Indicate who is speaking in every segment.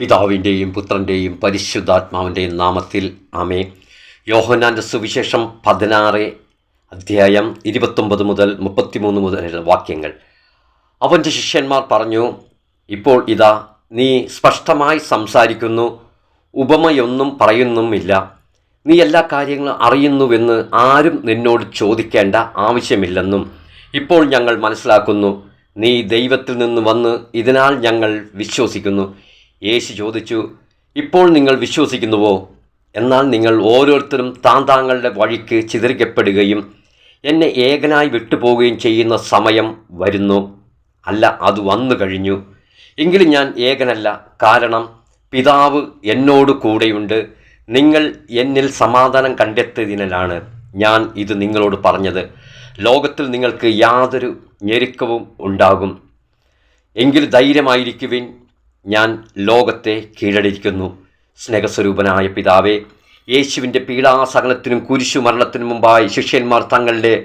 Speaker 1: പിതാവിന്റെയും പുത്രന്റെയും പരിശുദ്ധാത്മാവിന്റെയും നാമത്തിൽ ആമേ യോഹനാന്റെ സുവിശേഷം പതിനാറ് അധ്യായം ഇരുപത്തൊമ്പത് മുതൽ മുപ്പത്തിമൂന്ന് മുതൽ വാക്യങ്ങൾ. അവന്റെ ശിഷ്യന്മാർ പറഞ്ഞു ഇപ്പോൾ ഇതാ നീ സ്പഷ്ടമായി സംസാരിക്കുന്നു ഉപമയൊന്നും പറയുന്നുമില്ല. നീ എല്ലാ കാര്യങ്ങളും അറിയുന്നുവെന്ന് ആരും നിന്നോട് ചോദിക്കേണ്ട ആവശ്യമില്ലെന്നും. ഇപ്പോൾ ഞങ്ങൾ മനസ്സിലാക്കുന്നു നീ ദൈവത്തിൽ നിന്ന് വന്ന് ഇതിനാൽ ഞങ്ങൾ വിശ്വസിക്കുന്നു. യേശു ചോദിച്ചു ഇപ്പോൾ നിങ്ങൾ വിശ്വസിക്കുന്നുവോ? എന്നാൽ നിങ്ങൾ ഓരോരുത്തരും താൻ താങ്കളുടെ വഴിക്ക് ചിതറിക്കപ്പെടുകയും എന്നെ ഏകനായി വിട്ടുപോവുകയും ചെയ്യുന്ന സമയം വരുന്നു. അല്ല അത് വന്നു കഴിഞ്ഞു. എങ്കിലും ഞാൻ ഏകനല്ല. കാരണം പിതാവ് എന്നോട് കൂടെയുണ്ട്. നിങ്ങൾ എന്നിൽ സമാധാനം കണ്ടെത്തിയതിനാലാണ് ഞാൻ ഇത് നിങ്ങളോട് പറഞ്ഞത്. ലോകത്തിൽ നിങ്ങൾക്ക് യാതൊരു ഞെരുക്കവും ഉണ്ടാകും. എങ്കിൽ ധൈര്യമായിരിക്കുവിൻ. ഞാൻ ലോകത്തെ കീഴടിക്കുന്നു സ്നേഹസ്വരൂപനായ പിതാവേ യേശുവിന്റെ പീഡാസകലത്തിനും കുരിശു മരണത്തിനും മുമ്പായി ശിഷ്യന്മാർ തങ്ങളുടെ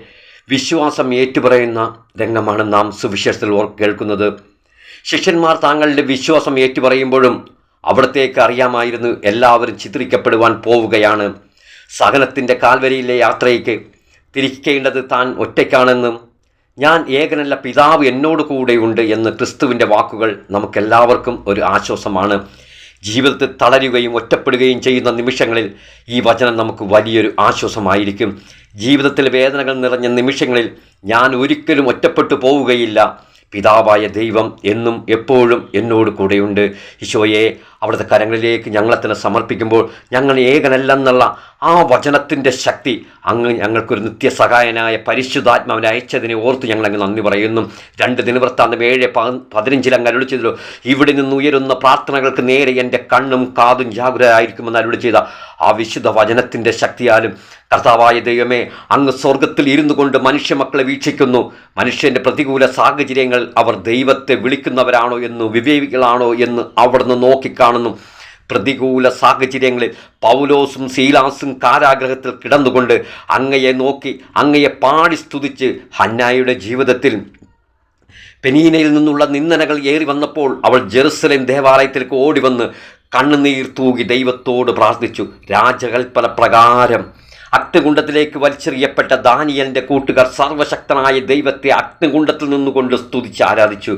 Speaker 1: വിശ്വാസം ഏറ്റുപറയുന്ന രംഗമാണ് നാം സുവിശേഷത്തിൽ കേൾക്കുന്നത്. ശിഷ്യന്മാർ താങ്കളുടെ വിശ്വാസം ഏറ്റുപറയുമ്പോഴും അവിടത്തേക്ക് അറിയാമായിരുന്നു എല്ലാവരും ചിത്രിക്കപ്പെടുവാൻ പോവുകയാണ്. സഹനത്തിന്റെ കാൽവരിയിലെ യാത്രയ്ക്ക് തിരിക്കേണ്ടത് താൻ ഒറ്റയ്ക്കാണെന്നും ഞാൻ ഏകനല്ല പിതാവ് എന്നോട് കൂടെയുണ്ട് എന്ന് ക്രിസ്തുവിന്റെ വാക്കുകൾ നമുക്കെല്ലാവർക്കും ഒരു ആശ്വാസമാണ്. ജീവിതത്തിൽ തളരുകയും ഒറ്റപ്പെടുകയും ചെയ്യുന്ന നിമിഷങ്ങളിൽ ഈ വചനം നമുക്ക് വലിയൊരു ആശ്വാസമായിരിക്കും. ജീവിതത്തിൽ വേദനകൾ നിറഞ്ഞ നിമിഷങ്ങളിൽ ഞാൻ ഒരിക്കലും ഒറ്റപ്പെട്ടു പോവുകയില്ല. പിതാവായ ദൈവം എന്നും എപ്പോഴും എന്നോട് കൂടെയുണ്ട്. ഈശോയെ അവിടുത്തെ കരങ്ങളിലേക്ക് ഞങ്ങളെ തന്നെ സമർപ്പിക്കുമ്പോൾ ഞങ്ങൾ ഏകനല്ലെന്നുള്ള ആ വചനത്തിന്റെ ശക്തി അങ്ങ് ഞങ്ങൾക്കൊരു നിത്യസഹായനായ പരിശുദ്ധാത്മാവിനെ അയച്ചതിനെ ഓർത്ത് ഞങ്ങളങ്ങ് നന്ദി പറയുന്നു. രണ്ട് ദിനവൃത്താന്തം ഏഴ് പതിനഞ്ചിൽ അങ്ങ് അരുളി ചെയ്തല്ലോ. ഇവിടെ നിന്ന് ഉയരുന്ന പ്രാർത്ഥനകൾക്ക് നേരെ എന്റെ കണ്ണും കാതും ജാഗ്രതയായിരിക്കുമെന്ന് അരുളി ചെയ്ത ആ വിശുദ്ധ വചനത്തിന്റെ ശക്തിയാലും കർത്താവായ ദൈവമേ അങ്ങ് സ്വർഗത്തിൽ ഇരുന്നു കൊണ്ട് മനുഷ്യ മക്കളെ വീക്ഷിക്കുന്നു. മനുഷ്യന്റെ പ്രതികൂല സാഹചര്യങ്ങൾ അവർ ദൈവത്തെ വിളിക്കുന്നവരാണോ എന്ന് വിവേകികളാണോ എന്ന് അവിടുന്ന് നോക്കിക്കാണുന്നു പ്രതികൂല സാഹചര്യങ്ങളിൽ പൗലോസും സീലാസും കാരാഗ്രഹത്തിൽ കിടന്നുകൊണ്ട് അങ്ങയെ നോക്കി അങ്ങയെ പാടി സ്തുതിച്ച് ഹന്നായുടെ ജീവിതത്തിൽ പെനീനയിൽ നിന്നുള്ള നിന്ദനകൾ ഏറി വന്നപ്പോൾ അവൾ ജെറുസലേം ദേവാലയത്തിലേക്ക് ഓടിവന്ന് കണ്ണുനീർ തൂകി ദൈവത്തോട് പ്രാർത്ഥിച്ചു. രാജകൽപ്പന പ്രകാരം അഗ്നികുണ്ടത്തിലേക്ക് വലിച്ചെറിയപ്പെട്ട ദാനിയലിന്റെ കൂട്ടുകാർ സർവശക്തനായ ദൈവത്തെ അഗ്നികുണ്ടത്തിൽ നിന്നുകൊണ്ട് സ്തുതിച്ച് ആരാധിച്ചു.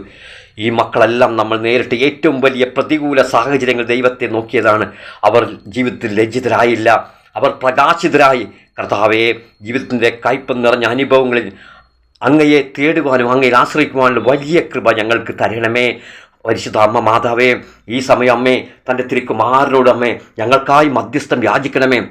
Speaker 1: ഈ മക്കളെല്ലാം നമ്മൾ നേരിട്ട് ഏറ്റവും വലിയ പ്രതികൂല സാഹചര്യങ്ങൾ ദൈവത്തെ നോക്കിയതാണ്. അവർ ജീവിതത്തിൽ ലജ്ജിതരായില്ല. അവർ പ്രകാശിതരായി. കർത്താവെ ജീവിതത്തിന്റെ കയ്പ് നിറഞ്ഞ അനുഭവങ്ങളിൽ അങ്ങയെ തേടുവാനും അങ്ങയിൽ ആശ്രയിക്കുവാനുള്ള വലിയ കൃപ ഞങ്ങൾക്ക് തരണമേ. പരിശുദ്ധ അമ്മ മാതാവേ ഈ സമയം അമ്മേ തന്റെ തിരുക്കുമാരനോട് അമ്മേ ഞങ്ങൾക്കായി മധ്യസ്ഥം യാചിക്കണമേ.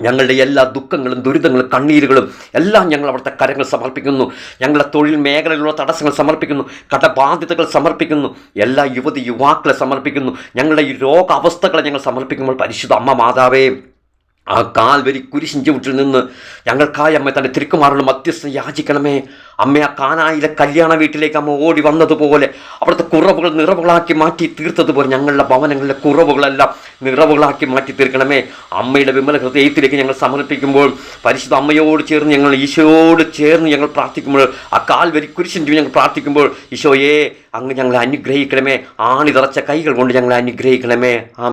Speaker 1: ഞങ്ങളുടെ എല്ലാ ദുഃഖങ്ങളും ദുരിതങ്ങളും കണ്ണീരുകളും എല്ലാം ഞങ്ങൾ അവിടുത്തെ കരങ്ങൾ സമർപ്പിക്കുന്നു. ഞങ്ങളുടെ തൊഴിൽ മേഖലയിലുള്ള തടസ്സങ്ങൾ സമർപ്പിക്കുന്നു. കടബാധ്യതകൾ സമർപ്പിക്കുന്നു. എല്ലാ യുവതി യുവാക്കളെ സമർപ്പിക്കുന്നു. ഞങ്ങളുടെ ഈ രോഗാവസ്ഥകളെ ഞങ്ങൾ സമർപ്പിക്കുമ്പോൾ പരിശുദ്ധ അമ്മ മാതാവേ ആ കാൽവരി കുരിശിൻ ചുവട്ടിൽ നിന്ന് ഞങ്ങൾക്കായി അമ്മ തന്റെ തിരുക്കുമാറുള്ള മധ്യസ്ഥം യാചിക്കണമേ. അമ്മ ആ കാനായിലെ കല്യാണ വീട്ടിലേക്ക് അമ്മ ഓടി വന്നതുപോലെ അവിടുത്തെ കുറവുകൾ നിറവുകളാക്കി മാറ്റി തീർത്തതുപോലെ ഞങ്ങളുടെ ഭവനങ്ങളിലെ കുറവുകളെല്ലാം നിറവുകളാക്കി മാറ്റി തീർക്കണമേ. അമ്മയുടെ വിമല ഹൃദയത്തിലേക്ക് ഞങ്ങൾ സമർപ്പിക്കുമ്പോൾ പരിശുദ്ധ അമ്മയോട് ചേർന്ന് ഞങ്ങൾ ഈശോയോട് ചേർന്ന് ഞങ്ങൾ പ്രാർത്ഥിക്കുമ്പോൾ ആ കാൽവരി കുരിശിൻ ഞങ്ങൾ പ്രാർത്ഥിക്കുമ്പോൾ ഈശോയെ അങ്ങ് ഞങ്ങളെ അനുഗ്രഹിക്കണമേ. ആണിതറച്ച കൈകൾ കൊണ്ട് ഞങ്ങളെ അനുഗ്രഹിക്കണമേ. ആ